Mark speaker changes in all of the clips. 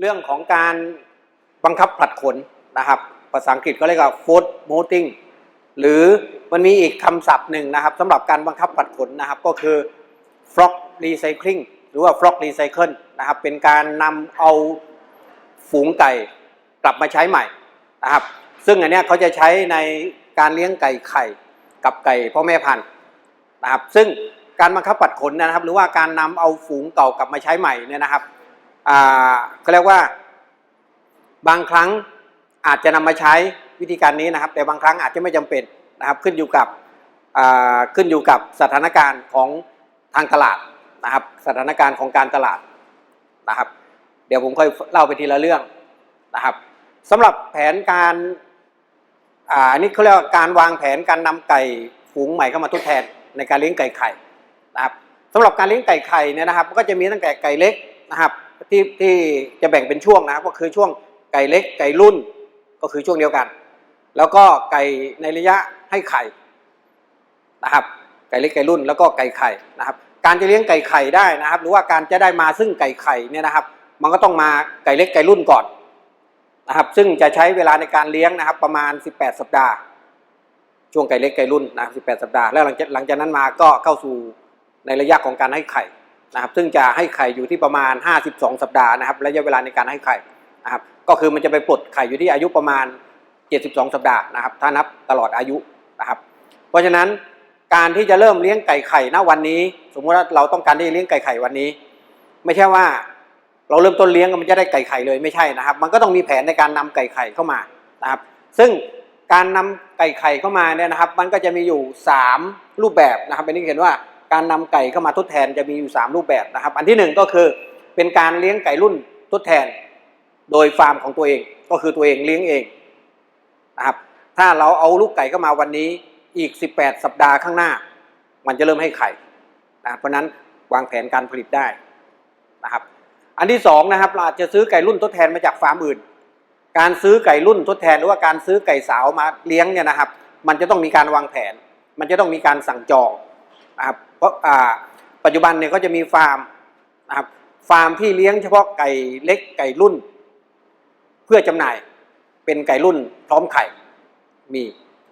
Speaker 1: เรื่องของการบังคับผลัดขนนะครับ ภาษาอังกฤษก็เรียกว่า foot moting หรือมันมีอีกคำศัพท์หนึ่งนะครับสำหรับการบังคับผลัดขนนะครับ ก็คือ flock recycling หรือว่า flock recycle นะครับ เป็นการนำเอาฝูงไก่กลับมาใช้ใหม่นะครับ ซึ่งอันนี้เขาจะใช้ในการเลี้ยงไก่ไข่กับไก่พ่อแม่พันธุ์นะครับ ซึ่งการบังคับปัดขนนะครับ หรือว่าการนำเอาฝูงเก่ากลับมาใช้ใหม่เนี่ยนะครับ เขาเรียกว่า บางครั้งอาจจะนำมาใช้วิธีการนี้นะครับ แต่บางครั้งอาจจะไม่จำเป็นนะครับขึ้นอยู่กับขึ้นอยู่กับสถานการณ์ของทางตลาดนะครับ สถานการณ์ของการตลาดนะครับ เดี๋ยวผมค่อยเล่าไปทีละเรื่องนะครับสำหรับแผนการอันนี้เขาเรียกว่าการวางแผนการนำไก่ฝูงใหม่เข้ามาทดแทนในการเลี้ยงไก่ไข่นะครับสำหรับการเลี้ยงไก่ไข่เนี่ยนะครับ ก็จะมีตั้งแต่ไก่เล็กนะครับ ที่ที่จะแบ่งเป็นช่วงนะก็คือช่วงไก่เล็กไก่รุ่นก็คือช่วงเดียวกัน แล้วก็ไก่ในระยะให้ไข่นะครับ ไก่เล็กไก่รุ่นแล้วก็ไก่ไข่นะครับ การจะเลี้ยงไก่ไข่ได้นะครับ หรือว่าการจะได้มาซึ่งไก่ไข่เนี่ยนะครับ มันก็ต้องมาไก่เล็กไก่รุ่นก่อนนะครับ ซึ่งจะใช้เวลาในการเลี้ยงนะครับ ประมาณ 18 สัปดาห์ ช่วงไก่เล็กไก่รุ่นนะครับ18 สัปดาห์ แล้วหลังจากหลังจากนั้นมาก็เข้าสู่ในระยะของการให้ไข่ นะครับซึ่งจะให้ไข่อยู่ที่ประมาณ 52 สัปดาห์นะครับระยะเวลาในการให้ไข่นะครับก็คือมันจะไปปลดไข่อยู่ที่อายุประมาณ 72 สัปดาห์นะครับถ้านับตลอดอายุนะครับเพราะฉะนั้นการที่จะเริ่มเลี้ยงไก่ไข่ณวันนี้ สมมติว่าเราต้องการที่จะเลี้ยงไก่ไข่วันนี้ ไม่ใช่ว่าเราเริ่มต้นเลี้ยงมันจะได้ไก่ไข่เลยไม่ใช่นะครับ มันก็ต้องมีแผนในการนำไก่ไข่เข้ามานะครับ ซึ่งการนำไก่ไข่เข้ามาเนี่ยนะครับ มันก็จะมีอยู่ 3 รูปแบบนะครับอันนี้เห็นว่า การนำไก่เข้ามาทดแทนจะมีอยู่ 3 รูปแบบนะครับ อันที่ 1 ก็คือเป็นการเลี้ยงไก่รุ่นทดแทน โดยฟาร์มของตัวเองก็คือตัวเองเลี้ยงเองนะครับถ้าเราเอาลูกไก่เข้ามาวันนี้อีก 18 สัปดาห์ข้างหน้า มันจะเริ่มให้ไข่นะเพราะฉะนั้นวางแผนการผลิตได้นะครับอันที่สองนะครับเราอาจจะซื้อไก่รุ่นทดแทนมาจากฟาร์มอื่น การซื้อไก่รุ่นทดแทน หรือว่าการซื้อไก่สาวมาเลี้ยงเนี่ยนะครับ มันจะต้องมีการวางแผน มันจะต้องมีการสั่งจองนะครับ เพราะปัจจุบันเนี่ยก็จะมีฟาร์มนะครับฟาร์มที่เลี้ยงเฉพาะไก่เล็กไก่รุ่น เพื่อจำหน่ายเป็นไก่รุ่นพร้อมไข่มี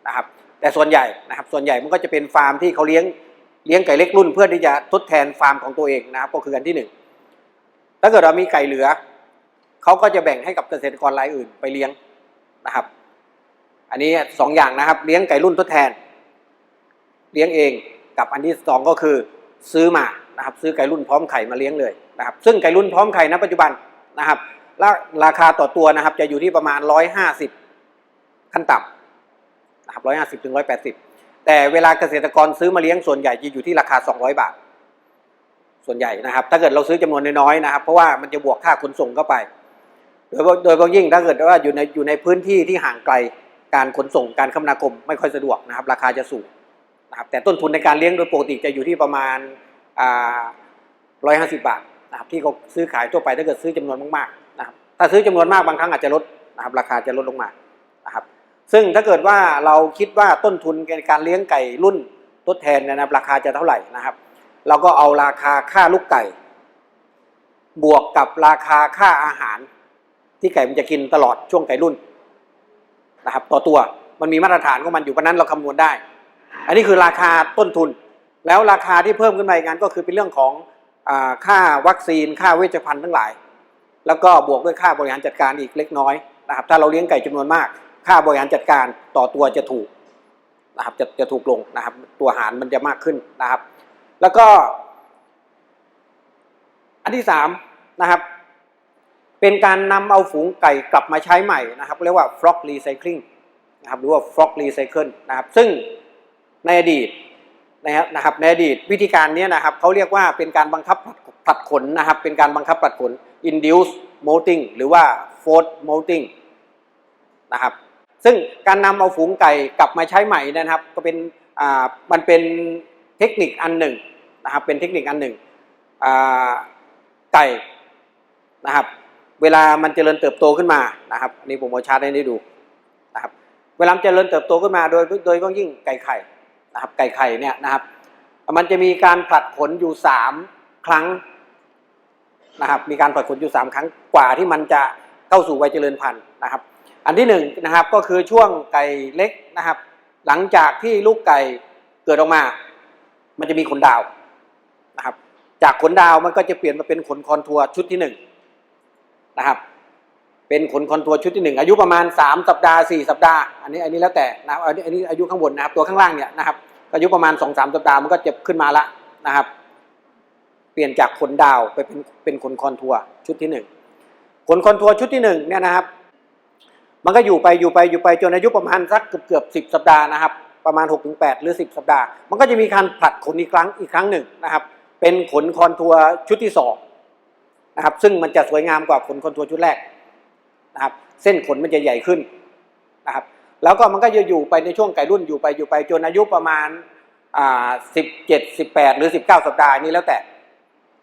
Speaker 1: นะครับ แต่ส่วนใหญ่นะครับ ส่วนใหญ่มันก็จะเป็นฟาร์มที่เขาเลี้ยงเลี้ยงไก่เล็กรุ่น เพื่อที่จะทดแทนฟาร์มของตัวเองนะครับ ก็คืออันที่หนึ่งถ้าเกิดเรามีไก่เหลือเขาก็จะแบ่งให้กับเกษตรกรรายอื่นไปเลี้ยงนะครับ อันนี้สองอย่างนะครับ เลี้ยงไก่รุ่นทดแทน เลี้ยงเอง กับอันที่สองก็คือซื้อมานะครับซื้อไก่รุ่นพร้อมไข่มาเลี้ยงเลยนะครับซึ่งไก่รุ่นพร้อมไข่ณปัจจุบันนะครับราราคาต่อตัวนะครับจะอยู่ที่ประมาณร้อยห้าสิบขั้นต่ำนะครับร้อยห้าสิบถึงร้อยแปดสิบแต่เวลาเกษตรกรซื้อมาเลี้ยงส่วนใหญ่จะอยู่ที่ราคาสองร้อยบาท ส่วนใหญ่นะครับ ถ้าเกิดเราซื้อจำนวนน้อยๆนะครับ เพราะว่ามันจะบวกค่าขนส่งเข้าไป โดยโดยเฉพาะยิ่งถ้าเกิดว่าอยู่ในอยู่ในพื้นที่ที่ห่างไกลการขนส่งการคมนาคมไม่ค่อยสะดวกนะครับ ราคาจะสูง นะครับแต่ต้นทุนในการเลี้ยงโดยปกติจะอยู่ที่ประมาณร้อยห้าสิบบาทนะครับที่เขาซื้อขายทั่วไปถ้าเกิดซื้อจำนวนมากๆนะครับถ้าซื้อจำนวนมากบางครั้งอาจจะลดนะครับราคาจะลดลงมานะครับซึ่งถ้าเกิดว่าเราคิดว่าต้นทุนในการเลี้ยงไก่รุ่นทดแทนเนยนะครับราคาจะเท่าไหร่นะครับ เราก็เอาราคาค่าลูกไก่ บวกกับราคาค่าอาหาร ที่ไก่มันจะกินตลอดช่วงไก่รุ่นนะครับ ต่อตัวมันมีมาตรฐานของมันอยู่เพราะนั้นเราคำนวณได้ อันนี้คือราคาต้นทุน แล้วราคาที่เพิ่มขึ้นมาอีกนั้นก็คือเป็นเรื่องของอค่าวัคซีน ค่าเวชภัณฑ์ทั้งหลาย แล้วก็บวกด้วยค่าบริหารจัดการอีกเล็กน้อยนะครับ ถ้าเราเลี้ยงไก่จำนวนมาก ค่าบริหารจัดการต่อตัวจะถูกนะครับจะจะถูกลงนะครับ ตัวอาหารมันจะมากขึ้นนะครับ แล้วก็ อันที่สามนะครับ เป็นการนำเอาฝูงไก่กลับมาใช้ใหม่นะครับเรียกว่า flock recycling นะครับหรือว่า flock recycle นะครับ ซึ่ง ในอดีตนะครับนะครับในอดีตวิธีการนี้นะครับเขาเรียกว่าเป็นการบังคับผลัดขนนะครับ เป็นการบังคับผลัดขน induce molting หรือว่า forced molting นะครับซึ่งการนำเอาฝูงไก่กลับมาใช้ใหม่นะครับ ก็เป็นอ่ามันเป็นเทคนิคอันหนึ่งนะครับเป็นเทคนิคอันหนึ่งอ่าไก่นะครับ เวลามันเจริญเติบโตขึ้นมานะครับอันนี่ผมเอาชาร์ตให้ได้ดูนะครับเวลามันเจริญเติบโตขึ้นมาโดยโดยเฉพาะยิ่งไก่ไข่ นะครับไก่ไข่เนี่ยนะครับ มันจะมีการผลัดขนอยู่สามครั้งนะครับ มีการผลัดขนอยู่3ครั้งกว่าที่มันจะเข้าสู่วัยเจริญพันธุ์นะครับ อันที่หนึ่งนะครับก็คือช่วงไก่เล็กนะครับ หลังจากที่ลูกไก่เกิดออกมา มันจะมีขนดาวนะครับ จากขนดาวมันก็จะเปลี่ยนมาเป็นขนคอนทัวร์ชุดที่หนึ่งนะครับ เป็นขนคอนทัวร์ชุดที่หนึ่งอายุประมาณ 3 สัปดาห์ 4 สัปดาห์ อันนี้อันนี้แล้วแต่นะครับอันนี้อันนี้อายุข้างบนนะครับตัวข้างล่างเนี่ยนะครับอายุประมาณ 2-3 สัปดาห์มันก็จะขึ้นมาละนะครับ เปลี่ยนจากขนดาวไปเป็นเป็นขนคอนทัวร์ชุดที่หนึ่งขนคอนทัวร์ชุดที่หนึ่งเนี่ยนะครับ มันก็อยู่ไปอยู่ไปอยู่ไปจนอายุประมาณสักเกือบเกือบสิบสัปดาห์นะครับ ประมาณ6กถึงแหรือ 10 สัปดาห์ มันก็จะมีการผลัดขนอีกครั้งอีกครั้งหนึ่งนะครับ เป็นขนคอนทัวร์ชุดที่สองนะครับซึ่งมันจะสวยงามกว่าขนคอนทัวร์ชุดแรก นะครับ เส้นขนมันจะใหญ่ขึ้นนะครับ แล้วก็มันก็จะอยู่ไปในช่วงไก่รุ่นอยู่ไปอยู่ไปจนอายุประมาณอ่าสิบเจ็ดสิบแปดหรือสิบเก้าสัปดาห์นี้แล้วแต่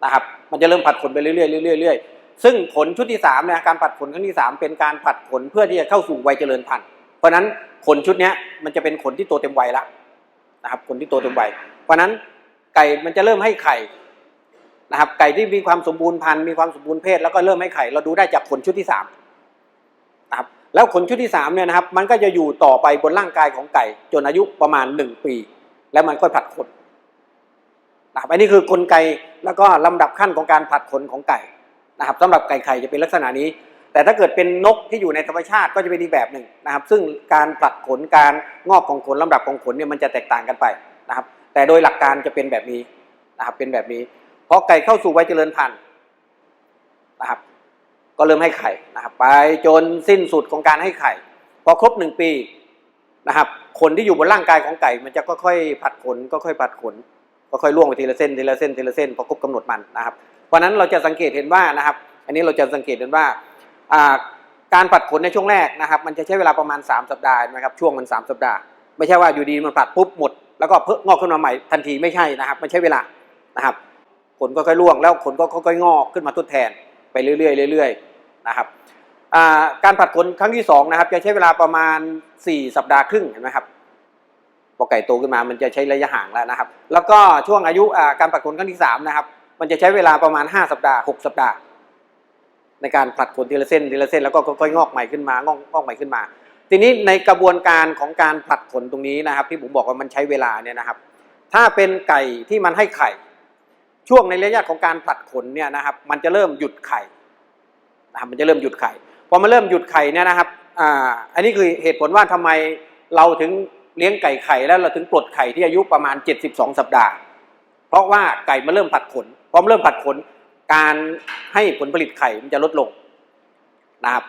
Speaker 1: นะครับ มันจะเริ่มผัดขนไปเรื่อยๆเรื่อยๆเรื่อยๆซึ่งขนชุดที่สามเนี่ยการผัดขนครั้งที่สามเป็นการผัดขนเพื่อที่จะเข้าสู่วัยเจริญพันธุ์เพราะนั้นขนชุดนี้มันจะเป็นขนที่โตเต็มวัยแล้วนะครับขนที่โตเต็มวัยเพราะฉะนั้นไก่มันจะเริ่มให้ไข่นะครับไก่ที่มีความสมบูรณ์พันธุ์มีความสมบูรณ์เพศแล้วก็เริ่มให้ไข่เราดูได้จากขนชุดที่สาม นะครับแล้วขนชุดที่สามเนี่ยนะครับมันก็จะอยู่ต่อไปบนร่างกายของไก่ จนอายุประมาณหนึ่งปี แล้วมันก็ผลัดขนนะครับอันนี้คือกลไกแล้วก็ลำดับขั้นของการผลัดขนของไก่นะครับสำหรับไก่ไข่จะเป็นลักษณะนี้ แต่ถ้าเกิดเป็นนกที่อยู่ในธรรมชาติก็จะเป็นอีกแบบหนึ่งนะครับ ซึ่งการผลัดขนการงอกของขนลำดับของขนเนี่ยมันจะแตกต่างกันไปนะครับ แต่โดยหลักการจะเป็นแบบนี้นะครับเป็นแบบนี้พอไก่เข้าสู่วัยเจริญพันธุ์นะครับ ก็เริ่มให้ไข่นะครับไปจนสิ้นสุดของการให้ไข่ พอครบหนึ่งปีนะครับขนที่อยู่บนร่างกายของไก่ มันจะค่อยๆผัดขนก็ค่อยผัดขนก็ค่อยล่วงไปทีละเส้นทีละเส้นทีละเส้นพอครบกำหนดมันนะครับ เพราะนั้นเราจะสังเกตเห็นว่านะครับ อันนี้เราจะสังเกตเห็นว่าการผัดขนในช่วงแรกนะครับ มันจะใช้เวลาประมาณ 3 สัปดาห์นะครับช่วงมัน 3 สัปดาห์ไม่ใช่ว่าอยู่ดีมันผัดปุ๊บหมดแล้วก็เพิ่งงอกขึ้นมาใหม่ทันทีไม่ใช่นะครับมันใช้เวลานะครับขนก็ค่อยร่วงแล้วขนก็ค่อยงอกขึ้นมาทดแทน ไปเรื่อยๆเรื่อยๆนะครับการผัดขนครั้งที่สองนะครับจะใช้เวลาประมาณ 4 สัปดาห์ครึ่งเห็นไหมครับพอไก่โตขึ้นมามันจะใช้ระยะห่างแล้วนะครับ แล้วก็ช่วงอายุการผัดขนครั้งที่สามนะครับมันจะใช้เวลาประมาณ 5 สัปดาห์ 6 สัปดาห์ ในการผลัดขนทีละเส้นทีละเส้นแล้วก็ค่อยๆงอกใหม่ขึ้นมางอกงอกใหม่ขึ้นมา ทีนี้ในกระบวนการของการผลัดขนตรงนี้นะครับ ที่ผมบอกว่ามันใช้เวลาเนี่ยนะครับ ถ้าเป็นไก่ที่มันให้ไข่ ช่วงในระยะของการผลัดขนเนี่ยนะครับ มันจะเริ่มหยุดไข่นะครับมันจะเริ่มหยุดไข่พอมันเริ่มหยุดไข่เนี่ยนะครับอ่าอันนี้คือเหตุผลว่าทำไมเราถึงเลี้ยงไก่ไข่แล้วเราถึงปลดไข่ที่อายุประมาณ 72 สัปดาห์ เพราะว่าไก่มันเริ่มผลัดขนพอมันเริ่มผลัดขนการให้ผลผลิตไข่มันจะลดลงนะครับ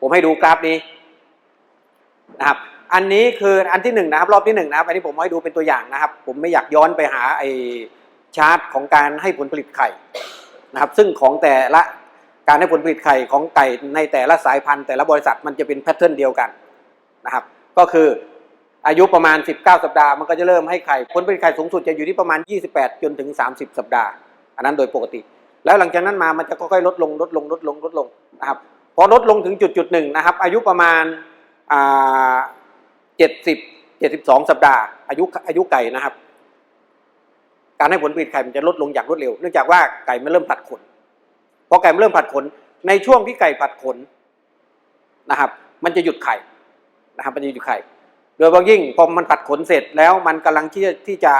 Speaker 1: ผมให้ดูกราฟนี้นะครับอันนี้คืออันที่หนึ่งนะครับ รอบที่หนึ่งนะครับ อันนี้ผมให้ดูเป็นตัวอย่างนะครับ ผมไม่อยากย้อนไปหาไอ ชาร์ตของการให้ผลผลิตไข่นะครับ ซึ่งของแต่ละการให้ผลผลิตไข่ของไก่ในแต่ละสายพันธุ์แต่ละบริษัทมันจะเป็นแพทเทิร์นเดียวกันนะครับ ก็คืออายุประมาณ 19 สัปดาห์มันก็จะเริ่มให้ไข่ผลผลิตไข่สูงสุดจะอยู่ที่ประมาณ 28 จนถึง 30 สัปดาห์ อันนั้นโดยปกติ แล้วหลังจากนั้นมามันจะค่อยๆลดลงลดลงลดลงลดลงนะครับพอลดลงถึงจุดจุดหนึ่งนะครับ อายุประมาณเจ็ดสิบเจ็ดสิบสองสัปดาห์ อายุอายุไก่นะครับ การให้ผลผลิตไข่มันจะลดลงอย่างรวดเร็ว เนื่องจากว่าไก่มันเริ่มผลัดขนพอไก่มันเริ่มผลัดขน ในช่วงที่ไก่ผลัดขนนะครับ มันจะหยุดไข่นะครับมันจะหยุดไข่ โดยเฉพาะยิ่งพอมันผลัดขนเสร็จแล้วมันกำลังที่จะที่จะ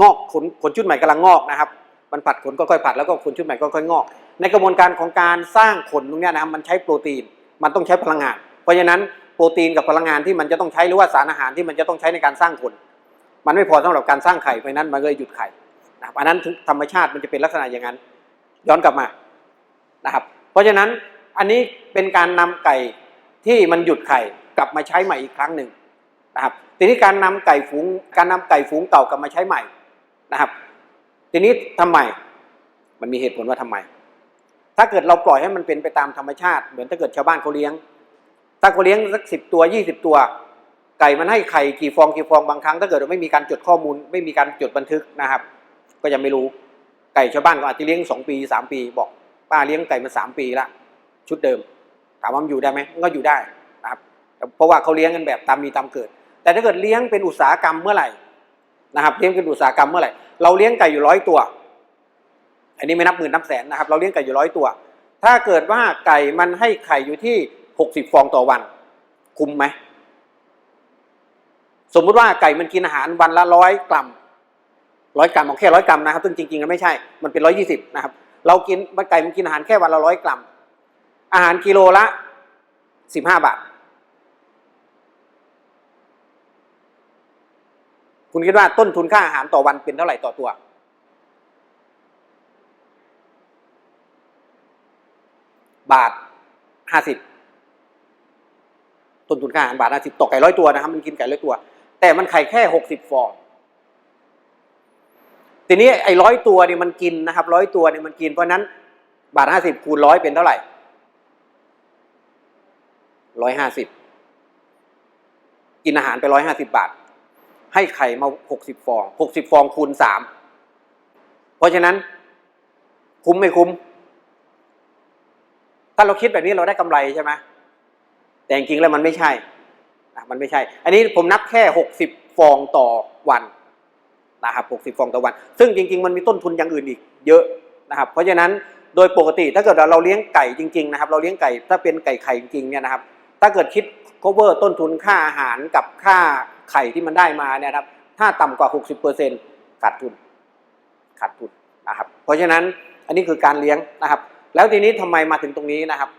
Speaker 1: งอกขนขนชุดใหม่กำลังงอกนะครับ มันผัดขนก็ค่อยผัดแล้วก็ขนชุดใหม่ก็ค่อยงอก ในกระบวนการของการสร้างขนตรงนี้นะครับมันใช้โปรตีน มันต้องใช้พลังงาน เพราะฉะนั้นโปรตีนกับพลังงานที่มันจะต้องใช้หรือว่าสารอาหารที่มันจะต้องใช้ในการสร้างขน มันไม่พอสำหรับการสร้างไข่เพราะนั้นมันเลยหยุดไข่นะครับอันนั้นธรรมชาติมันจะเป็นลักษณะอย่างนั้น ย้อนกลับมานะครับ เพราะฉะนั้นอันนี้เป็นการนำไก่ที่มันหยุดไข่กลับมาใช้ใหม่อีกครั้งหนึ่งนะครับทีนี้การนำไก่ฝูงการนำไก่ฝูงเก่ากลับมาใช้ใหม่นะครับ ทีนี้ทำไมมันมีเหตุผลว่าทำไม ถ้าเกิดเราปล่อยให้มันเป็นไปตามธรรมชาติ เหมือนถ้าเกิดชาวบ้านเขาเลี้ยง ถ้าเขาเลี้ยงสักสิบตัวยี่สิบตัว ไก่มันให้ไข่กี่ฟองกี่ฟองบางครั้งถ้าเกิดเราไม่มีการจดข้อมูล ไม่มีการจดบันทึกนะครับ ก็ยังไม่รู้ไก่ชาวบ้านก็อาจจะเลี้ยงสองปีสามปี บอกป้าเลี้ยงไก่มาสามปีละชุดเดิม ถามว่ามันอยู่ได้ไหมก็อยู่ได้นะครับเพราะว่าเขาเลี้ยงกันแบบตามมีตามเกิด แต่ถ้าเกิดเลี้ยงเป็นอุตสาหกรรมเมื่อไหร่นะครับเลี้ยงเป็นอุตสาหกรรมเมื่อไหร่เราเลี้ยงไก่อยู่ร้อยตัว อันนี้ไม่นับหมื่นนับแสนนะครับ เราเลี้ยงไก่อยู่ร้อยตัว ถ้าเกิดว่าไก่มันให้ไข่อยู่ที่หกสิบฟองต่อวัน คุ้มไหม สมมุติว่าไก่มันกินอาหารวันละร้อยกรัมร้อยกรัมเอาแค่ร้อยกรัมนะครับซึ่งจริงๆมันไม่ใช่ มันเป็นร้อยี่สิบนะครับ เรากินมันไก่มันกินอาหารแค่วันละร้อยกรัม อาหารกิโลละสิบห้าบาท คุณคิดว่าต้นทุนค่าอาหารต่อวันเป็นเท่าไหร่ต่อตัว บาทห้าสิบต้นทุนค่าอาหารบาทห้าสิบต่อไก่ร้อยตัวนะครับ มันกินไก่ร้อยตัว แต่มันไข่แค่หกสิบฟอง ทีนี้ไอ้ร้อยตัวเนี่ยมันกินนะครับร้อยตัวเนี่ยมันกินเพราะนั้น บาทห้าสิบคูณร้อยเป็นเท่าไหร่ร้อยห้าสิบกินอาหารไปร้อยห้าสิบบาท ให้ไข่มาหกสิบฟองหกสิบฟองคูณสามเพราะฉะนั้น คุ้มไม่คุ้ม ถ้าเราคิดแบบนี้เราได้กำไรใช่ไหมแต่จริงๆแล้วมันไม่ใช่ อะมันไม่ใช่ อันนี้ผมนับแค่หกสิบฟองต่อวันนะครับหกสิบฟองต่อวัน ซึ่งจริง ๆ มันมีต้นทุนอย่างอื่นอีกเยอะนะครับ เพราะฉะนั้นโดยปกติถ้าเกิดเราเลี้ยงไก่จริง ๆ นะครับ เราเลี้ยงไก่ถ้าเป็นไก่ไข่จริงๆเนี่ยนะครับ ถ้าเกิดคิด cover ต้นทุนค่าอาหารกับค่าไข่ที่มันได้มาเนี่ยครับ ถ้าต่ำกว่า 60%ขาดทุนขาดทุนนะครับ เพราะฉะนั้นอันนี้คือการเลี้ยงนะครับ แล้วทีนี้ทำไมมาถึงตรงนี้นะครับ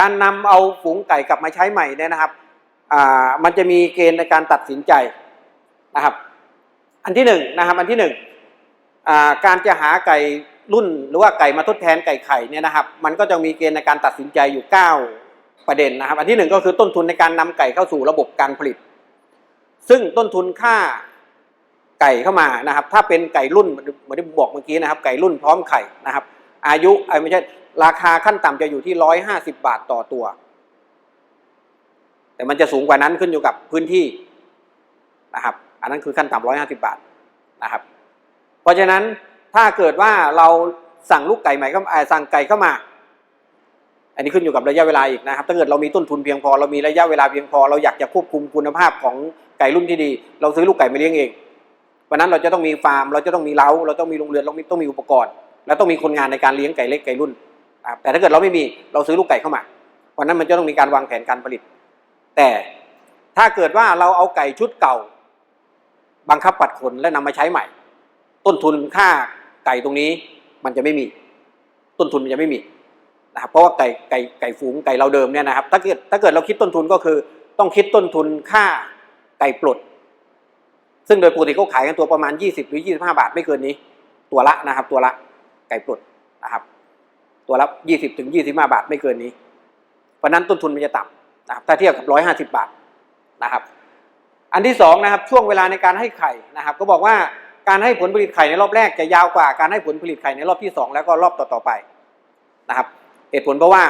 Speaker 1: การนำเอาฝูงไก่กลับมาใช้ใหม่เนี่ยนะครับ มันจะมีเกณฑ์ในการตัดสินใจนะครับ อันที่หนึ่งนะครับอันที่หนึ่งการจะหาไก่รุ่นหรือว่าไก่มาทดแทนไก่ไข่เนี่ยนะครับ มันก็จะมีเกณฑ์ในการตัดสินใจอยู่เก้าประเด็นนะครับ อันที่หนึ่งก็คือต้นทุนในการนำไก่เข้าสู่ระบบการผลิต ซึ่งต้นทุนค่าไก่เข้ามานะครับ ถ้าเป็นไก่รุ่นเหมือนที่ผมบอกเมื่อกี้นะครับ ไก่รุ่นพร้อมไข่นะครับ อายุไอ้ไม่ใช่ราคาขั้นต่ำจะอยู่ที่ร้อยห้าสิบาทต่อตัว แต่มันจะสูงกว่านั้นขึ้นอยู่กับพื้นที่นะครับ อันนั้นคือขั้นต่ำร้อยห้าสิบาทนะครับ เพราะฉะนั้นถ้าเกิดว่าเราสั่งลูกไก่ใหม่ก็อ่าสั่งไก่เข้ามา อันนี้ขึ้นอยู่กับระยะเวลาอีกนะครับ ถ้าเกิดเรามีต้นทุนเพียงพอ เรามีระยะเวลาเพียงพอ เราอยากจะควบคุมคุณภาพของไก่รุ่นที่ดี เราซื้อลูกไก่มาเลี้ยงเองวันนั้นเราจะต้องมีฟาร์ม เราจะต้องมีเล้า เราต้องมีโรงเรือนเราต้องมีอุปกรณ์ แล้วต้องมีคนงานในการเลี้ยงไก่เล็กไก่รุ่น แต่ถ้าเกิดเราไม่มี เราซื้อลูกไก่เข้ามา วันนั้นมันจะต้องมีการวางแผนการผลิต แต่ถ้าเกิดว่าเราเอาไก่ชุดเก่า บังคับปัดขนและนำมาใช้ใหม่ ต้นทุนค่าไก่ตรงนี้มันจะไม่มี ต้นทุนมันจะไม่มีนะครับเพราะว่าไก่ไก่ไก่ฝูงไก่เราเดิมเนี่ยนะครับ ถ้าเกิดถ้าเกิดเราคิดต้นทุนก็คือ ต้องคิดต้นทุนค่าไก่ปลด ซึ่งโดยปกติเขาขายกันตัวประมาณ 20 หรือ 25 บาทไม่เกินนี้ ตัวละนะครับ ตัวละไก่ปลดนะครับ ตัวละ 20 ถึง 25 บาทไม่เกินนี้ เพราะฉะนั้นต้นทุนมันจะต่ำ นะครับถ้าเทียบกับ 150 บาทนะครับ อันที่สองนะครับช่วงเวลาในการให้ไข่นะครับ ก็บอกว่าการให้ผลผลิตไข่ในรอบแรกจะยาวกว่าการให้ผลผลิตไข่ในรอบที่สองแล้วก็รอบต่อๆไปนะครับ เหตุผลเพราะว่า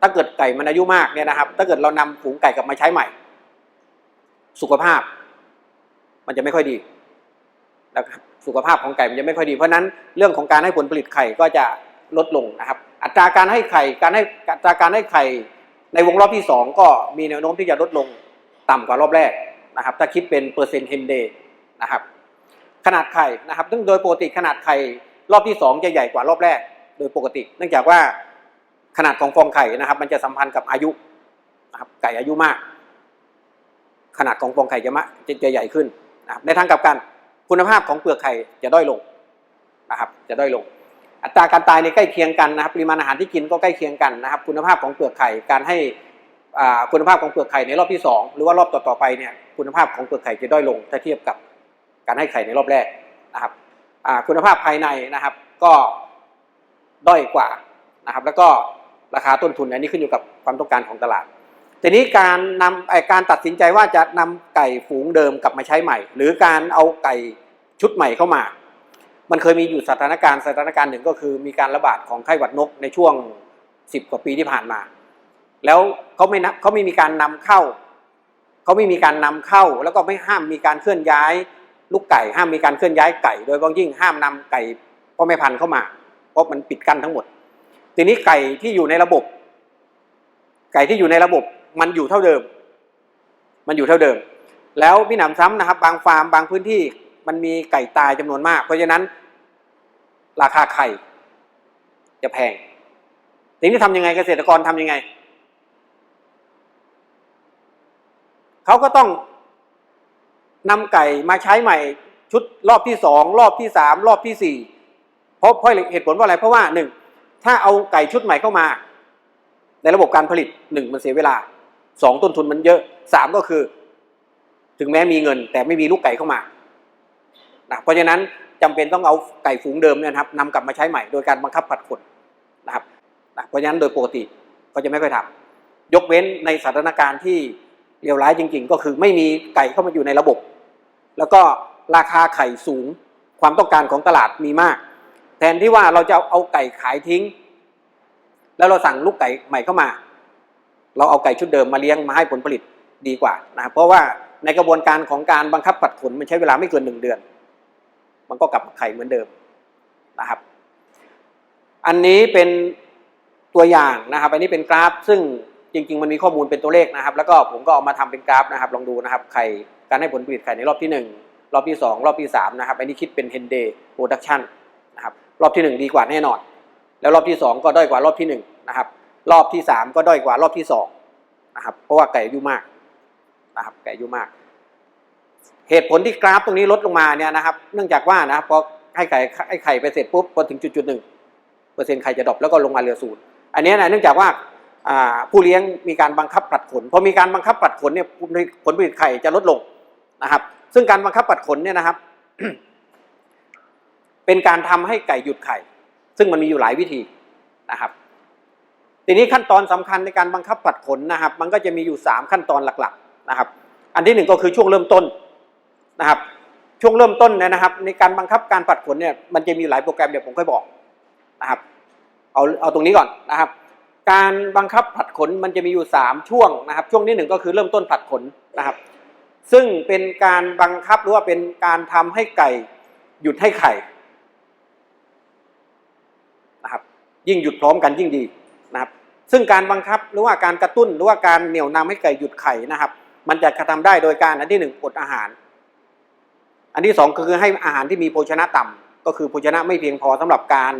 Speaker 1: ถ้าเกิดไก่มันอายุมากเนี่ยนะครับ ถ้าเกิดเรานำฝูงไก่กลับมาใช้ใหม่ สุขภาพ มันจะไม่ค่อยดีนะครับสุขภาพของไก่มันจะไม่ค่อยดีเพราะนั้นเรื่องของการให้ผลผลิตไข่ก็จะลดลงนะครับ อัตราการให้ไข่การให้อัตราการให้ไข่ ในวงรอบที่สองก็มีแนวโน้มที่จะลดลงต่ำกว่ารอบแรกนะครับ ถ้าคิดเป็นเปอร์เซ็นต์เฮนเดย์นะครับ ขนาดไข่นะครับ ซึ่งโดยปกติขนาดไข่รอบที่สองจะใหญ่กว่ารอบแรก โดยปกติ เนื่องจากว่าขนาดของฟองไข่นะครับ มันจะสัมพันธ์กับอายุนะครับ ไก่อายุมาก ขนาดของฟองไข่จะมะจะจะใหญ่ขึ้นนะครับ ในทางกลับกันคุณภาพของเปลือกไข่จะด้อยลงนะครับ จะด้อยลง อัตราการตายในใกล้เคียงกันนะครับปริมาณอาหารที่กินก็ใกล้เคียงกันนะครับ คุณภาพของเปลือกไข่การให้อ่าคุณภาพของเปลือกไข่ในรอบที่สองหรือว่ารอบต่อๆไปเนี่ยคุณภาพของเปลือกไข่จะด้อยลงถ้าเทียบกับการให้ไข่ในรอบแรกนะครับอ่าคุณภาพภายในนะครับก็ด้อยกว่านะครับ แล้วก็ราคาต้นทุนอันนี้ขึ้นอยู่กับความต้องการของตลาดทีนี้การนำการตัดสินใจว่าจะนำไก่ฝูงเดิมกลับมาใช้ใหม่ หรือการเอาไก่ชุดใหม่เข้ามา มันเคยมีอยู่สถานการณ์สถานการณ์หนึ่งก็คือมีการระบาดของไข้หวัดนกในช่วงสิบกว่าปีที่ผ่านมา แล้วเขาไม่นับเขาไม่มีการนำเข้าเขาไม่มีการนำเข้า แล้วก็ไม่ห้ามมีการเคลื่อนย้ายลูกไก่ ห้ามมีการเคลื่อนย้ายไก่ โดยเฉพาะยิ่งห้ามนำไก่พ่อแม่พันธุ์เข้ามา เพราะมันปิดกั้นทั้งหมด ทีนี้ไก่ที่อยู่ในระบบ ไก่ที่อยู่ในระบบมันอยู่เท่าเดิม มันอยู่เท่าเดิม แล้วพี่หนำซ้ำนะครับ บางฟาร์มบางพื้นที่ มันมีไก่ตายจำนวนมาก เพราะฉะนั้น ราคาไข่จะแพงทีนี้ทำยังไงเกษตรกรทำยังไง เขาก็ต้องนำไก่มาใช้ใหม่ ชุดรอบที่สองรอบที่สามรอบที่สี่เพราะเพราะเหตุผลว่าอะไรเพราะว่าหนึ่งถ้าเอาไก่ชุดใหม่เข้ามา ในระบบการผลิตหนึ่งมันเสียเวลาสองต้นทุนมันเยอะสามก็คือ ถึงแม้มีเงิน แต่ไม่มีลูกไก่เข้ามา นะเพราะฉะนั้นจำเป็นต้องเอาไก่ฝูงเดิมเนี่ยนะครับนำกลับมาใช้ใหม่โดยการบังคับผัดขนนะครับนะเพราะฉะนั้นโดยปกติก็จะไม่ค่อยทำยกเว้นในสถานการณ์ที่เลวร้ายจริง ๆ ก็คือไม่มีไก่เข้ามาอยู่ในระบบ แล้วก็ราคาไข่สูงความต้องการของตลาดมีมาก แทนที่ว่าเราจะเอาไก่ขายทิ้ง แล้วเราสั่งลูกไก่ใหม่เข้ามา เราเอาไก่ชุดเดิมมาเลี้ยงมาให้ผลผลิตดีกว่านะครับเพราะว่าในกระบวนการของการบังคับผัดขนมันใช้เวลาไม่เกินหนึ่งเดือน มันก็กลับมาไข่เหมือนเดิมนะครับ อันนี้เป็นตัวอย่างนะครับ อันนี้เป็นกราฟ ซึ่งจริง ๆ มันมีข้อมูลเป็นตัวเลขนะครับ แล้วก็ผมก็เอามาทำเป็นกราฟนะครับ ลองดูนะครับ ไข่การให้ผลผลิตไข่ในรอบที่หนึ่งรอบที่สองรอบที่สามนะครับ อันนี้คิดเป็น10 day production นะครับ รอบที่หนึ่งดีกว่าแน่นอน แล้วรอบที่สองก็ด้อยกว่ารอบที่หนึ่งนะครับ รอบที่สามก็ด้อยกว่ารอบที่สองนะครับ เพราะว่าไก่อายุมากนะครับ ไก่อายุมาก เหตุผลที่กราฟตรงนี้ลดลงมาเนี่ยนะครับ เนื่องจากว่านะครับพอให้ไก่ให้ไข่ไปเสร็จปุ๊บพอถึงจุดจุดหนึ่งเปอร์เซ็นต์ไข่จะดรอปแล้วก็ลงมาเหลือศูนย์อันนี้นะเนื่องจากว่าผู้เลี้ยงมีการบังคับผลัดขนพอมีการบังคับผลัดขนเนี่ยผลผลิตไข่จะลดลงนะครับ ซึ่งการบังคับผลัดขนเนี่ยนะครับ เป็นการทำให้ไก่หยุดไข่ ซึ่งมันมีอยู่หลายวิธีนะครับ ทีนี้ขั้นตอนสำคัญในการบังคับผลัดขนนะครับ มันก็จะมีอยู่สามขั้นตอนหลักๆนะครับ อันที่หนึ่งก็คือช่วงเริ่มต้น นะครับช่วงเริ่มต้นเนี่ยนะครับ ในการบังคับการผลัดขนเนี่ยมันจะมีหลายโปรแกรมเดี๋ยวผมค่อยบอกนะครับเอาเอาตรงนี้ก่อนนะครับ การบังคับผลัดขนมันจะมีอยู่สามช่วงนะครับ ช่วงที่หนึ่งก็คือเริ่มต้นผลัดขนนะครับ ซึ่งเป็นการบังคับหรือว่าเป็นการทำให้ไก่หยุดให้ไข่นะครับ ยิ่งหยุดพร้อมกันยิ่งดีนะครับ ซึ่งการบังคับหรือว่าการกระตุ้นหรือว่าการเหนี่ยวนำให้ไก่หยุดไข่นะครับ มันจะกระทำได้โดยการอันที่หนึ่งอดอาหาร อันที่สองคือให้อาหารที่มีโภชนะต่ำก็คือโภชนะไม่เพียงพอสำหรับการ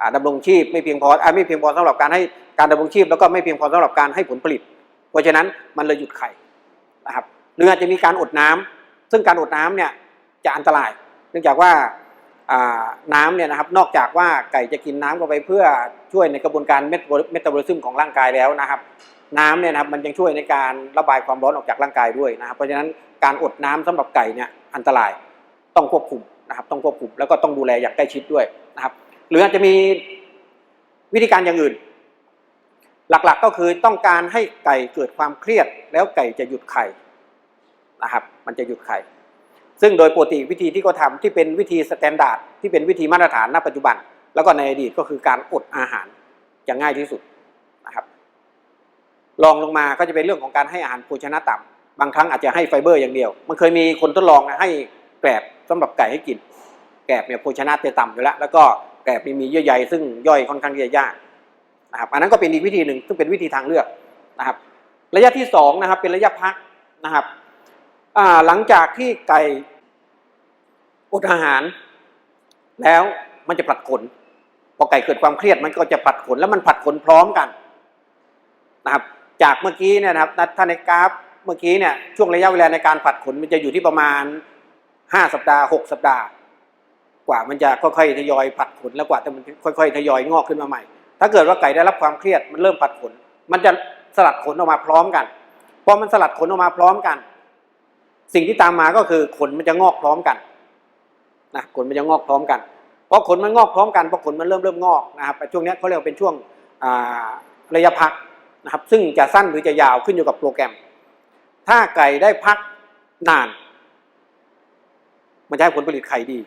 Speaker 1: อ่าดำรงชีพไม่เพียงพอไม่เพียงพอสำหรับการให้การดำรงชีพ แล้วก็ไม่เพียงพอสำหรับการให้ผลผลิต เพราะฉะนั้นมันเลยหยุดไข่นะครับหรืออาจจะมีการอดน้ำซึ่งการอดน้ำเนี่ยจะอันตราย เนื่องจากว่าน้ำเนี่ยนะครับนอกจากว่าไก่จะกินน้ำเข้าไปเพื่อช่วยในกระบวนการเมตาบอลิซึมของร่างกายแล้วนะครับ น้ำเนี่ยนะครับมันยังช่วยในการระบายความร้อนออกจากร่างกายด้วยนะครับ เพราะฉะนั้นการอดน้ำสำหรับไก่เนี่ยอันตราย ต้องควบคุมนะครับต้องควบคุมแล้วก็ต้องดูแลอย่างใกล้ชิดด้วยนะครับ หรืออาจจะมีวิธีการอย่างอื่น หลักๆก็คือต้องการให้ไก่เกิดความเครียด แล้วไก่จะหยุดไข่นะครับ มันจะหยุดไข่ซึ่งโดยปกติวิธีที่เขาทำที่เป็นวิธีสแตนดาร์ดที่เป็นวิธีมาตรฐานณปัจจุบัน แล้วก็ในอดีตก็คือการอดอาหารจะง่ายที่สุดนะครับรองลงมาก็จะเป็นเรื่องของการให้อาหารโภชนะต่ำบางครั้งอาจจะให้ไฟเบอร์อย่างเดียว มันเคยมีคนทดลองนะให้ แกลบสำหรับไก่ให้กิน แกลบเนี่ยโภชนะจะต่ำอยู่แล้ว แล้วก็แกลบมีเยื่อใยซึ่งย่อยค่อนข้างที่จะยากนะครับอันนั้นก็เป็นอีกวิธีหนึ่งซึ่งเป็นวิธีทางเลือกนะครับ ระยะที่สองนะครับเป็นระยะพักนะครับหลังจากที่ไก่อดอาหาร แล้วมันจะผลัดขนพอไก่เกิดความเครียดมันก็จะผลัดขนแล้วมันผลัดขนพร้อมกันนะครับ จากเมื่อกี้เนี่ยนะครับถ้าในกราฟเมื่อกี้เนี่ยช่วงระยะเวลาในการผลัดขนมันจะอยู่ที่ประมาณ ห้าสัปดาห์หกสัปดาห์ กว่ามันจะค่อยๆทยอยผลัดขนแล้วกว่าแต่มันค่อยๆทยอยงอกขึ้นมาใหม่ ถ้าเกิดว่าไก่ได้รับความเครียดมันเริ่มผลัดขน มันจะสลัดขนออกมาพร้อมกันพอมันสลัดขนออกมาพร้อมกัน สิ่งที่ตามมาก็คือขนมันจะงอกพร้อมกันนะขนมันจะงอกพร้อมกันพอขนมันงอกพร้อมกันพอขนมันเริ่มเริ่มงอกนะครับช่วงนี้เขาเรียกว่าเป็นช่วงระยะพักนะครับ ซึ่งจะสั้นหรือจะยาวขึ้นอยู่กับโปรแกรม ถ้าไก่ได้พักนาน มันจะให้ผลผลิตไข่ดี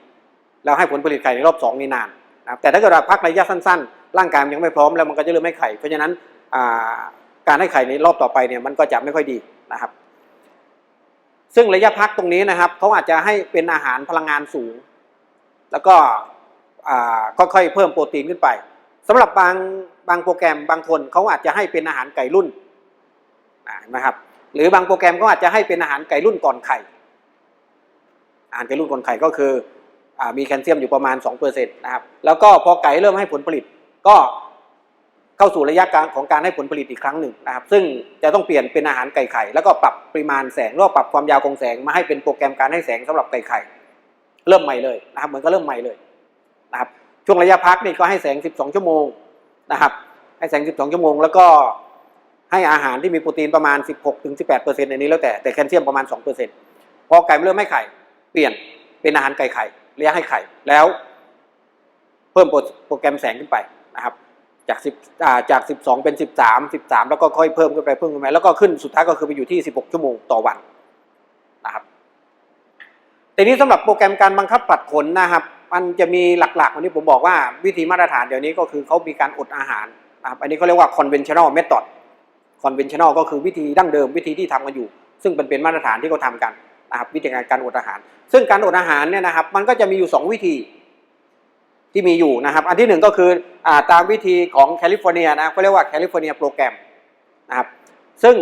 Speaker 1: แล้วให้ผลผลิตไข่ในรอบสองนี่นานนะครับแต่ถ้าเกิดเราพักระยะสั้นๆ ร่างกายมันยังไม่พร้อมแล้วมันก็จะเริ่มให้ไข่เพราะฉะนั้นการให้ไข่ในรอบต่อไปเนี่ยมันก็จะไม่ค่อยดีนะครับ ซึ่งระยะพักตรงนี้นะครับเขาอาจจะให้เป็นอาหารพลังงานสูง แล้วก็ค่อยๆเพิ่มโปรตีนขึ้นไปสำหรับบางบางโปรแกรมบางคนเขาอาจจะให้เป็นอาหารไก่รุ่นนะครับหรือบางโปรแกรมก็อาจจะให้เป็นอาหารไก่รุ่นก่อนไข่ อาหารไก่รุ่นก่อนไข่ก็คืออมีแคลเซียมอยู่ประมาณ2%นะครับแล้วก็พอไก่เริ่มให้ผลผลิตก็เข้าสู่ระยะการของการให้ผลผลิตอีกครั้งหนึ่งนะครับ ซึ่งจะต้องเปลี่ยนเป็นอาหารไก่ไข่ แล้วก็ปรับปริมาณแสงแล้วปรับความยาวของแสงมาให้เป็นโปรแกรมการให้แสงสำหรับไก่ไข่ เริ่มใหม่เลยนะครับเหมือนก็เริ่มใหม่เลยนะครับช่วงระยะพักนี่ก็ให้แสง 12 ชั่วโมงนะครับ ให้แสง 12 ชั่วโมง แล้วก็ให้อาหารที่มีโปรตีนประมาณ 16-18%อันนี้แล้วแต่แต่แคลเซียมประมาณ 2%พอไก่เริ่มให้ไข่ ปลี่ยนเป็นอาหารไก่ไข่เลี้ยงให้ไข่ แล้ว เพิ่มโปรแกรมแสงขึ้นไปนะครับ จาก10จาก 12 เป็น 13 13 แล้วก็ค่อยเพิ่มขึ้นไปเพิ่มขึ้นไปแล้วก็ขึ้นสุดท้ายก็คือไปอยู่ที่ 16 ชั่วโมงต่อวันนะครับทีนี้สำหรับโปรแกรมการบังคับผลัดขนนะครับ มันจะมีหลักๆวันนี้ผมบอกว่าวิธีมาตรฐานเดี๋ยวนี้ก็คือเขามีการอดอาหารนะครับอันนี้เขาเรียกว่า conventional method conventional ก็คือวิธีดั้งเดิมวิธีที่ทำกันอยู่ ซึ่งเป็นเป็นมาตรฐานที่เขาทำกัน นะครับวิธีการการอดอาหาร ซึ่งการอดอาหารเนี่ยนะครับ มันก็จะมีอยู่ 2 วิธีที่มีอยู่นะครับ อันที่หนึ่งก็คืออาตามวิธีของแคลิฟอร์เนียนะเขาเรียกว่าแคลิฟอร์เนียโปรแกรมนะครับซึ่ง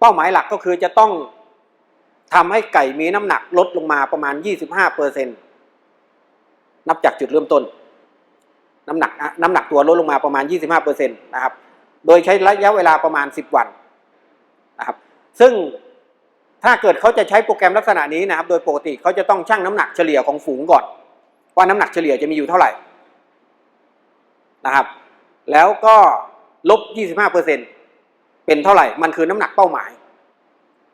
Speaker 1: เป้าหมายหลักก็คือจะต้องทำให้ไก่มีน้ำหนักลดลงมาประมาณ 25เปอร์เซ็นนับจากจุดเริ่มต้น น้ำหนักน้ำหนักตัวลดลงมาประมาณ 25เปอร์เซ็นตนะครับ โดยใช้ระยะเวลาประมาณ 10 วันนะครับ ซึ่ง ถ้าเกิดเขาจะใช้โปรแกรมลักษณะนี้นะครับ โดยปกติเขาจะต้องชั่งน้ำหนักเฉลี่ยของฝูงก่อน ว่าน้ำหนักเฉลี่ยจะมีอยู่เท่าไหร่นะครับ แล้วก็ลบ 25เปอร์เซ็นเป็นเท่าไหร่ มันคือน้ำหนักเป้าหมาย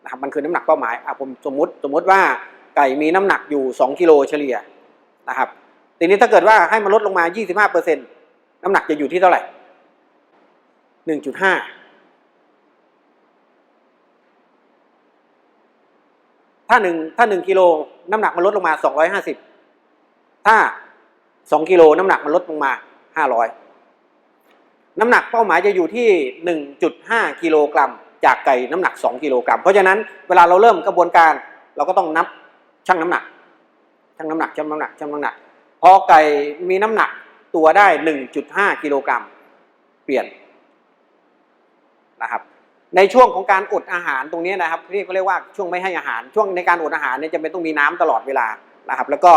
Speaker 1: นะครับ มันคือน้ำหนักเป้าหมายอะผมสมมติสมมติว่าไก่มีน้ำหนักอยู่ 2กิโลเฉลี่ยนะครับ ทีนี้ถ้าเกิดว่าให้มันลดลงมา 25เปอร์เซ็นน้ำหนักจะอยู่ที่เท่าไหร่ 1.5 ถ้าหนึ่งถ้าหนึ่งกิโลน้ำหนักมันลดลงมา250ถ้า2กิโลน้ำหนักมันลดลงมา500น้ำหนักเป้าหมายจะอยู่ที่1.5กิโลกรัมจากไก่น้ำหนัก2กิโลกรัมเพราะฉะนั้นเวลาเราเริ่มกระบวนการเราก็ต้องนับชั่งน้ำหนักชั่งน้ำหนักชั่งน้ำหนักชั่งน้ำหนักพอไก่มีน้ำหนักตัวได้1.5กิโลกรัมเปลี่ยนนะครับ ในช่วงของการอดอาหารตรงนี้นะครับที่เขาเรียกว่าช่วงไม่ให้อาหาร ช่วงในการอดอาหารเนี่ยจะเป็นต้องมีน้ำตลอดเวลานะครับ แล้วก็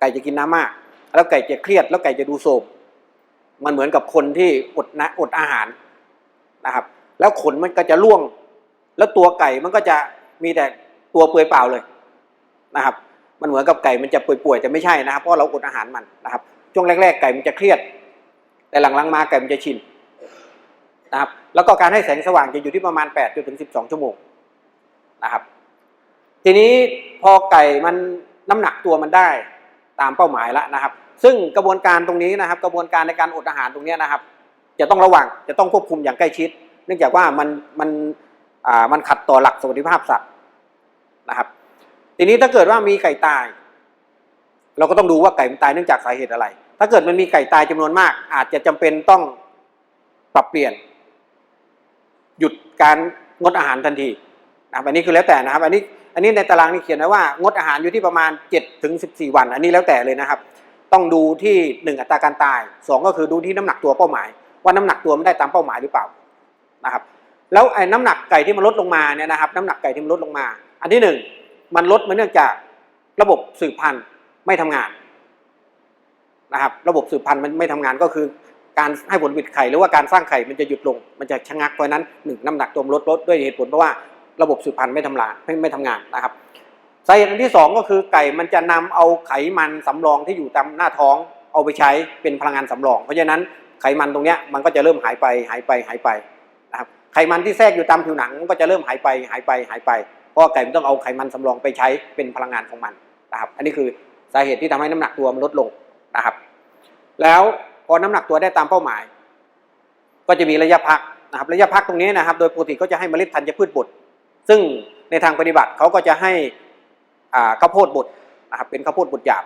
Speaker 1: ไก่จะกินน้ำมาก แล้วไก่จะเครียด แล้วไก่จะดูโทรมมันเหมือนกับคนที่อดนะอดอาหารนะครับ แล้วขนมันก็จะร่วง แล้วตัวไก่มันก็จะมีแต่ตัวเปลือยเปล่าเลยนะครับ มันเหมือนกับไก่มันจะป่วยๆแต่ไม่ใช่นะครับเพราะเราอดอาหารมันนะครับ ช่วงแรก ๆ ไก่มันจะเครียด แต่หลังๆมาไก่มันจะชิน นะครับ แล้วก็การให้แสงสว่างจะอยู่ที่ประมาณ8จนถึง 12 ชั่วโมงนะครับ ทีนี้พอไก่มันน้ำหนักตัวมันได้ตามเป้าหมายแล้วนะครับ ซึ่งกระบวนการตรงนี้นะครับ กระบวนการในการอดอาหารตรงนี้นะครับ จะต้องระวังจะต้องควบคุมอย่างใกล้ชิด เนื่องจากว่ามันมันอ่ามันขัดต่อหลักสวัสดิภาพสัตว์นะครับ ทีนี้ถ้าเกิดว่ามีไก่ตาย เราก็ต้องดูว่าไก่มันตายเนื่องจากสาเหตุอะไร ถ้าเกิดมันมีไก่ตายจำนวนมาก อาจจะจำเป็นต้องปรับเปลี่ยน หยุดการงดอาหารทันทีนะครับอันนี้คือแล้วแต่นะครับ อันนี้อันนี้ในตารางนี่เขียนไว้ว่างดอาหารอยู่ที่ประมาณ7ถึง14 วัน อันนี้แล้วแต่เลยนะครับ ต้องดูที่หนึ่งอัตราการตายสองก็คือดูที่น้ำหนักตัวเป้าหมาย ว่าน้ำหนักตัวไมันได้ตามเป้าหมายหรือเปล่านะครับแล้วไอ้น้ำหนักไก่ที่มันลดลงมาเนี่ยนะครับ น้ำหนักไก่ที่มันลดลงมา อันที่หนึ่งมันลดมาเนื่องจากระบบสืบพันธุ์ไม่ทำงานนะครับ ระบบสืบพันธุ์มันไม่ทำงานก็คือ การให้ผลผลิตไข่หรือว่าการสร้างไข่มันจะหยุดลง มันจะชะงักเพราะนั้นหนึ่งน้ำหนักตัวมันลดลดด้วยเหตุผลเพราะว่าระบบสืบพันธุ์ไม่ทำงานไม่ไม่ทำงานนะครับสาเหตุอันที่สองก็คือไก่มันจะนำเอาไขมันสำรองที่อยู่ตามหน้าท้องเอาไปใช้เป็นพลังงานสำรอง เพราะฉะนั้นไขมันตรงเนี้ยมันก็จะเริ่มหายไปหายไปหายไปนะครับไขมันที่แทรกอยู่ตามผิวหนังมันก็จะเริ่มหายไปหายไปหายไปเพราะว่าไก่มันต้องเอาไขมันสำรองไปใช้เป็นพลังงานของมันนะครับ อันนี้คือสาเหตุที่ทำให้น้ำหนักตัวมันลดลงนะครับ แล้ว อน้ำหนักตัวได้ตามเป้าหมาย ก็จะมีระยะพักนะครับระยะพักตรงนี้นะครับ โดยปกติก็จะให้เมล็ดธัญพืชบดซึ่งในทางปฏิบัติเขาก็จะให้อ่าข้าวโพดบดนะครับเป็นข้าวโพดบดหยาบ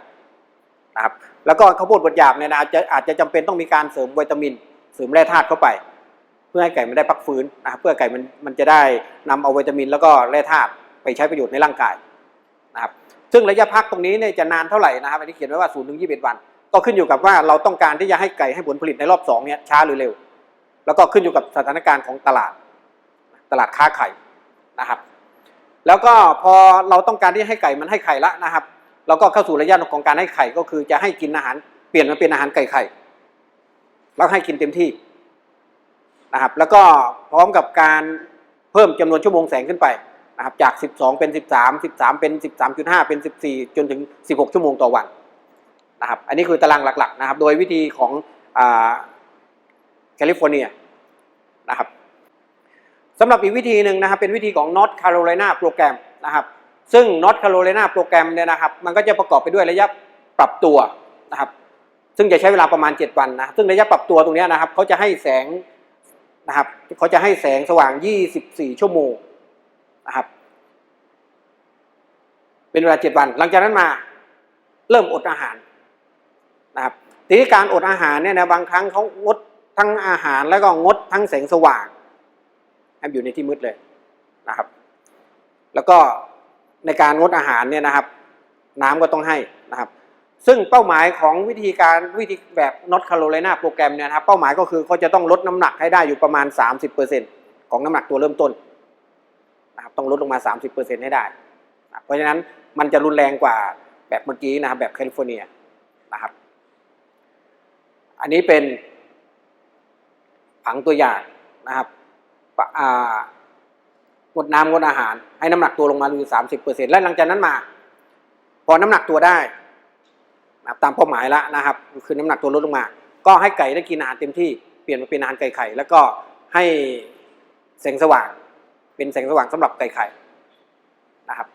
Speaker 1: นะครับแล้วก็ข้าวโพดบดหยาบเนี่ยนะอาจจะอาจจะจำเป็นต้องมีการเสริมวิตามิน เสริมแร่ธาตุเข้าไป เพื่อให้ไก่มันได้พักฟื้นนะครับเพื่อไก่มันมันจะได้นำเอาวิตามิน แล้วก็แร่ธาตุไปใช้ประโยชน์ในร่างกายนะครับซึ่งระยะพักตรงนี้เนี่ยจะนานเท่าไหร่นะครับอันนี้เขียนไว้ว่า0ูนย์ถึงยีวัน ก็ขึ้นอยู่กับว่าเราต้องการที่จะให้ไก่ให้ผลผลิตในรอบสองเนี่ยช้าหรือเร็ว แล้วก็ขึ้นอยู่กับสถานการณ์ของตลาดตลาดค้าไข่นะครับ แล้วก็พอเราต้องการที่ให้ไก่มันให้ไข่ละนะครับเราก็เข้าสู่ระยะของการให้ไข่ก็คือจะให้กินอาหารเปลี่ยนมาเป็นอาหารไก่ไข่แล้วให้กินเต็มที่นะครับ แล้วก็พร้อมกับการเพิ่มจำนวนชั่วโมงแสงขึ้นไปนะครับ จาก 12 เป็น 13 13 เป็น 13.5 เป็น 14 จนถึง 16 ชั่วโมงต่อวัน นะครับ อันนี้คือตารางหลักๆนะครับ โดยวิธีของแคลิฟอร์เนียนะครับสำหรับอีกวิธีหนึ่งนะครับ เป็นวิธีของ North Carolina โปรแกรมนะครับ ซึ่ง North Carolina โปรแกรมเนี่ยนะครับ มันก็จะประกอบไปด้วยระยะปรับตัวนะครับ ซึ่งจะใช้เวลาประมาณ 7 วันนะซึ่งระยะปรับตัวตรงนี้นะครับเขาจะให้แสงนะครับเขาจะให้แสงสว่าง 24 ชั่วโมงนะครับเป็นเวลา 7 วัน หลังจากนั้นมาเริ่มอดอาหาร นะครับทีนี้การอดอาหารเนี่ยนะบางครั้งเขางดทั้งอาหารแล้วก็งดทั้งแสงสว่างอยู่ในที่มืดเลยนะครับ แล้วก็ในการงดอาหารเนี่ยนะครับ น้ำก็ต้องให้นะครับ ซึ่งเป้าหมายของวิธีการวิธีแบบ North Carolina โปรแกรมเนี่ยนะครับเป้าหมายก็คือเขาจะต้องลดน้ำหนักให้ได้อยู่ประมาณ 30%ของน้ำหนักตัวเริ่มต้นนะครับต้องลดลงมา 30%ให้ได้นะเพราะฉะนั้นมันจะรุนแรงกว่าแบบเมื่อกี้นะครับแบบแคลิฟอร์เนียนะครับ อันนี้เป็นผังตัวอย่างนะครับปะอ่างดน้ำงดอาหาร ให้น้ำหนักตัวลงมาอยู่สามสิบเปอร์เซ็นและหลังจากนั้นมา พอน้ำหนักตัวได้ตามเป้าหมายแล้วนะครับ คือน้ำหนักตัวลดลงมา ก็ให้ไก่ได้กินอาหารเต็มที่เปลี่ยนมาเป็นอาหารไก่ไข่ แล้วก็ให้แสงสว่าง เป็นแสงสว่างสำหรับไก่ไข่นะครับ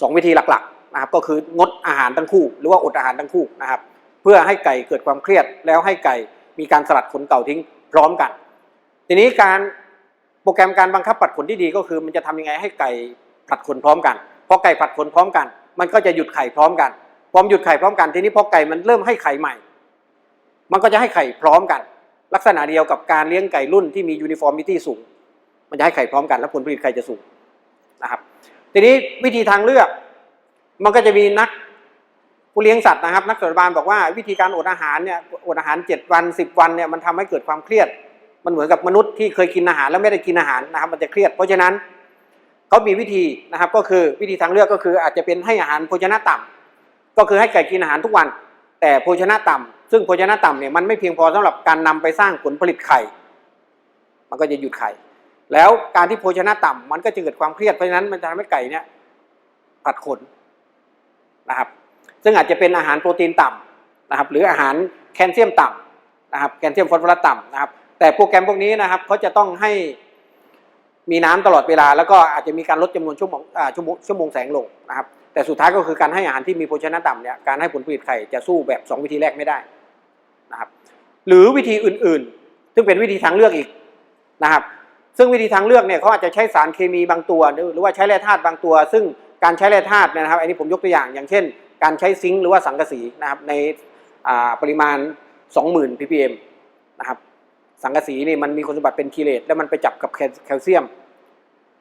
Speaker 1: สองวิธีหลักๆนะครับ ก็คืองดอาหารทั้งคู่ หรือว่าอดอาหารทั้งคู่นะครับ พื่อให้ไก่เกิดความเครียดแล้วให้ไก่มีการสลัดขนเก่าทิ้งพร้อมกัน ทีนี้การโปรแกรมการบังคับผลัดขนที่ดีก็คือ มันจะทำยังไงให้ไก่ผลัดขนพร้อมกันพอไก่ผลัดขนพร้อมกัน มันก็จะหยุดไข่พร้อมกันพร้อมหยุดไข่พร้อมกันทีนี้พอไก่มันเริ่มให้ไข่ใหม่ มันก็จะให้ไข่พร้อมกัน ลักษณะเดียวกับการเลี้ยงไก่รุ่นที่มียูนิฟอร์มิตี้สูง มันจะให้ไข่พร้อมกัน และผลผลิตไข่จะสูงนะครับ ทีนี้วิธีทางเลือกมันก็จะมีนัก ผู้เลี้ยงสัตว์นะครับ นักสัตวบาลบอกว่าวิธีการอดอาหารเนี่ยอดอาหาร 7 วัน 10 วันเนี่ยมันทำให้เกิดความเครียด มันเหมือนกับมนุษย์ที่เคยกินอาหารแล้วไม่ได้กินอาหารนะครับ มันจะเครียด เพราะฉะนั้นเขามีวิธีนะครับก็คือวิธีทางเลือกก็คืออาจจะเป็นให้อาหารโภชนะต่ำก็คือให้ไก่กินอาหารทุกวัน แต่โภชนะต่ำซึ่งโภชนะต่ำเนี่ยมันไม่เพียงพอสำหรับการนำไปสร้างผลผลิตไข่ มันก็จะหยุดไข่ แล้วการที่โภชนะต่ำมันก็จะเกิดความเครียดเพราะฉะนั้นมันจะทำให้ไก่เนี่ยผัดขนนะครับ ซึ่งอาจจะเป็นอาหารโปรตีนต่ำนะครับหรืออาหารแคลเซียมต่ำนะครับแคลเซียมฟอสฟอรัสต่ำนะครับแต่โปรแกรมพวกนี้นะครับเขาจะต้องให้มีน้ำตลอดเวลา แล้วก็อาจจะมีการลดจำนวนชั่วโมงชั่วโมงชั่วโมงแสงลงนะครับแต่สุดท้ายก็คือการให้อาหารที่มีโภชนะต่ำเนี่ยการให้ผลผลิตไข่จะสู้แบบ 2 วิธีแรกไม่ได้นะครับหรือวิธีอื่นๆ ซึ่งเป็นวิธีทางเลือกอีกนะครับซึ่งวิธีทางเลือกเนี่ยเขาอาจจะใช้สารเคมีบางตัว หรือว่าใช้แร่ธาตุบางตัว ซึ่งการใช้แร่ธาตุนะครับอันนี้ผมยกตัวอย่างอย่างเช่น การใช้ซิงค์หรือว่าสังกะสีนะครับในปริมาณ 20,000 ppm นะครับสังกะสีนี่มันมีคุณสมบัติเป็นคีเลตแล้วมันไปจับกับแคลเซียม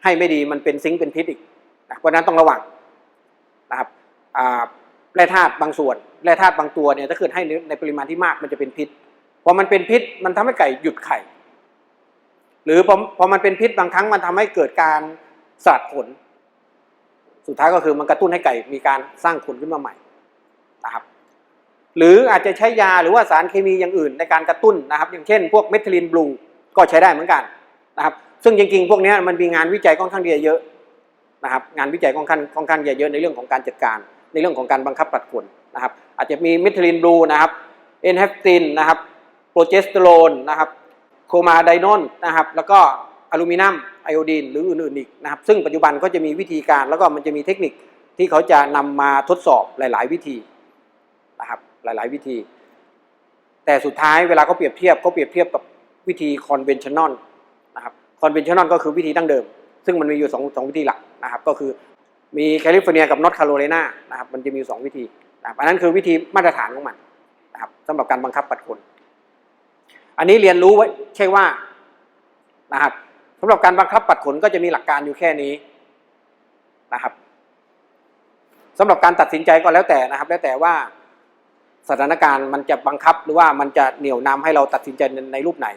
Speaker 1: ให้ไม่ดีมันเป็นซิงค์เป็นพิษอีกนะเพราะนั้นต้องระวังนะครับแร่ธาตุบางส่วนแร่ธาตุบางตัวเนี่ยถ้าเกิดให้ในปริมาณที่มากมันจะเป็นพิษพอมันเป็นพิษมันทำให้ไก่หยุดไข่ หรือพอพอมันเป็นพิษบางครั้งมันทำให้เกิดการสลัดขน สุดท้ายก็คือมันกระตุ้นให้ไก่มีการสร้างขนขึ้นมาใหม่นะครับหรืออาจจะใช้ยาหรือว่าสารเคมีอย่างอื่นในการกระตุ้นนะครับ อย่างเช่น พวกเมทิลินบลูก็ใช้ได้เหมือนกันนะครับ ซึ่งจริงๆ พวกนี้มันมีงานวิจัยค่อนข้างเยอะนะครับ งานวิจัยค่อนข้างค่อนข้างเยอะในเรื่องของการจัดการ ในเรื่องของการบังคับผลัดขนนะครับ อาจจะมีเมทิลินบลูนะครับเอนเฮปตินนะครับโปรเจสเตอโรนนะครับโคมาไดนอนนะครับ แล้วก็ อลูมิเนียมไอโอดีนหรืออื่นๆอีกนะครับ ซึ่งปัจจุบันก็จะมีวิธีการแล้วก็มันจะมีเทคนิคที่เขาจะนำมาทดสอบหลาย ๆ วิธีนะครับหลาย ๆ วิธี แต่สุดท้ายเวลาเขาเปรียบเทียบเขาเปรียบเทียบกับวิธีคอนเวนชั่นนอลนะครับคอนเวนชั่นนอลก็คือวิธีดั้งเดิม ซึ่งมันมีอยู่สองสองวิธีหลักนะครับ ก็คือมีแคลิฟอร์เนียกับนอตคาโรไลนานะครับมันจะมีอยู่สองวิธีนะครับอันนั้นคือวิธีมาตรฐานของมันนะครับสำหรับการบังคับปัดขนอันนี้เรียนรู้ไว้ใช่ว่านะครับำหรับการบังคับปัดขนก็จะมีหลักการอยู่แค่นี้นะครับสำหรับการตัดสินใจก็แล้วแต่นะครับ แล้วแต่ว่าสถานการณ์มันจะบังคับหรือว่ามันจะเหนี่ยวนำให้เราตัดสินใจในรูปไหน